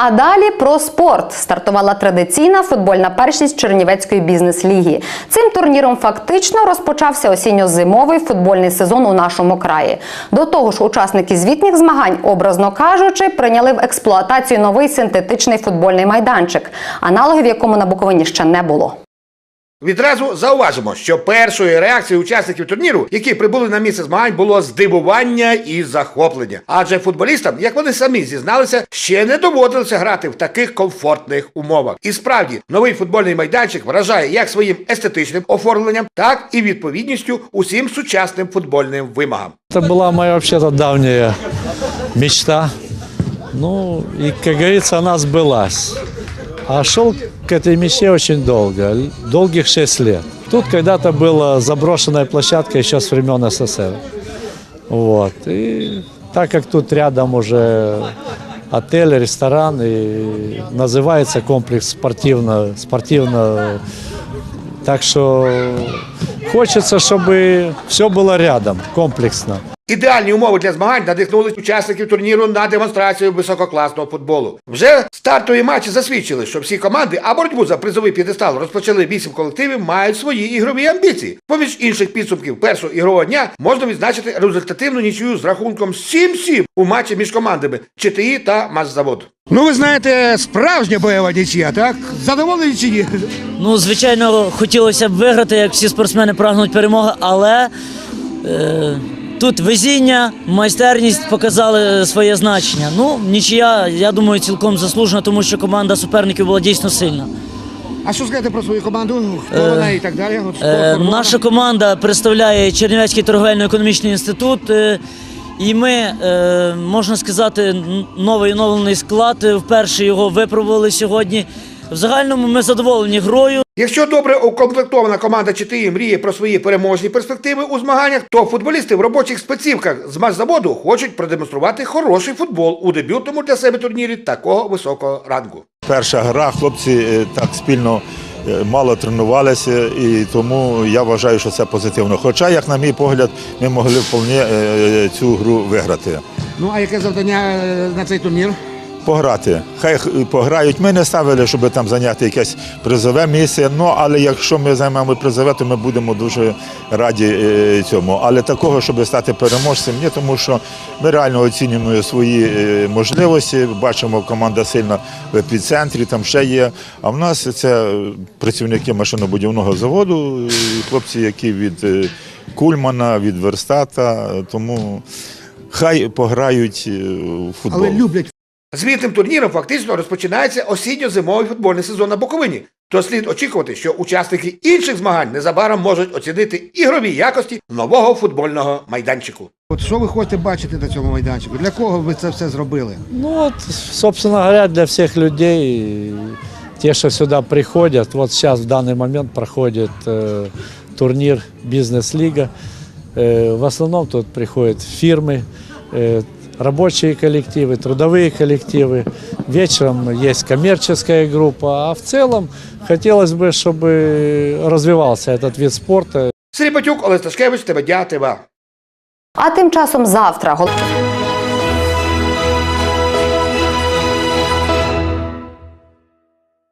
А далі про спорт стартувала традиційна футбольна першість Чернівецької бізнес-ліги. Цим турніром фактично розпочався осінньо-зимовий футбольний сезон у нашому краї. До того ж, учасники звітніх змагань, образно кажучи, прийняли в експлуатацію новий синтетичний футбольний майданчик, аналогів якому на Буковині ще не було. Відразу зауважимо, що першою реакцією учасників турніру, які прибули на місце змагань, було здивування і захоплення. Адже футболістам, як вони самі зізналися, ще не доводилося грати в таких комфортних умовах. І справді, новий футбольний майданчик вражає як своїм естетичним оформленням, так і відповідністю усім сучасним футбольним вимогам. Это была моя вообще-то давняя мечта. Ну, и, как говорится, она сбылась. А шел к этой мечте очень долго, долгих шесть лет. Тут когда-то была заброшенная площадка еще с времен СССР. Вот. И так как тут рядом уже отель, ресторан, и называется комплекс спортивно, спортивно так что хочется, чтобы все было рядом, комплексно. Ідеальні умови для змагань надихнули учасників турніру на демонстрацію висококласного футболу. Вже стартові матчі засвідчили, що всі команди, а боротьбу за призовий п'єдестал розпочали вісім колективів, мають свої ігрові амбіції. Поміж інших підсумків першого ігрового дня можна відзначити результативну нічию з рахунком 7-7 у матчі між командами ЧТІ та Масзавод. Ну, ви знаєте, справжня бойова нічия, так? Задоволені чи ні? Ну, звичайно, хотілося б виграти, як всі спортсмени прагнуть перемоги, але е, тут везіння, майстерність показали своє значення. Ну, нічия, я думаю, цілком заслужена, тому що команда суперників була дійсно сильна. А що сказати про свою команду? Хто вона і так далі? От, Е, наша команда представляє Чернівецький торговельно-економічний інститут. е, І ми, е, можна сказати, новий оновлений склад. е, Вперше його випробували сьогодні. В загальному ми задоволені грою. Якщо добре укомплектована команда ЧТІ мріє про свої переможні перспективи у змаганнях, то футболісти в робочих спецівках з Масзаводу хочуть продемонструвати хороший футбол у дебютному для себе турнірі такого високого рангу. Перша гра, хлопці е, так спільно е, мало тренувалися, і тому я вважаю, що це позитивно. Хоча, як на мій погляд, ми могли вполне е, цю гру виграти. Ну, а яке завдання на цей турнір? Пограти. Хай пограють. Ми не ставили, щоб там зайняти якесь призове місце. Ну але якщо ми займемо призове, то ми будемо дуже раді е, цьому. Але такого, щоб стати переможцем, ні, тому що ми реально оцінюємо свої е, можливості. Бачимо, команда сильна в епіцентрі, там ще є. А в нас це працівники машинобудівного заводу, хлопці, які від е, Кульмана, від Верстата. Тому хай пограють е, в футбол. Але люблять. Звітним турніром фактично розпочинається осінньо-зимовий футбольний сезон на Буковині. То слід очікувати, що учасники інших змагань незабаром можуть оцінити ігрові якості нового футбольного майданчику. От що ви хочете бачити на цьому майданчику? Для кого ви це все зробили? Ну вот, собственно говоря, для всех людей, и те, что сюда приходят, вот сейчас в данный момент проходит э, турнир «Бизнес-лига». Э, в основном тут приходят фирмы, э, рабочие коллективы, трудовые коллективы. Вечером есть коммерческая группа, а в целом хотелось бы, чтобы развивался этот вид спорта. Сергій Батюк, Олег Сташкевич, ТВДЯ, ТВА. А тим часом завтра гол-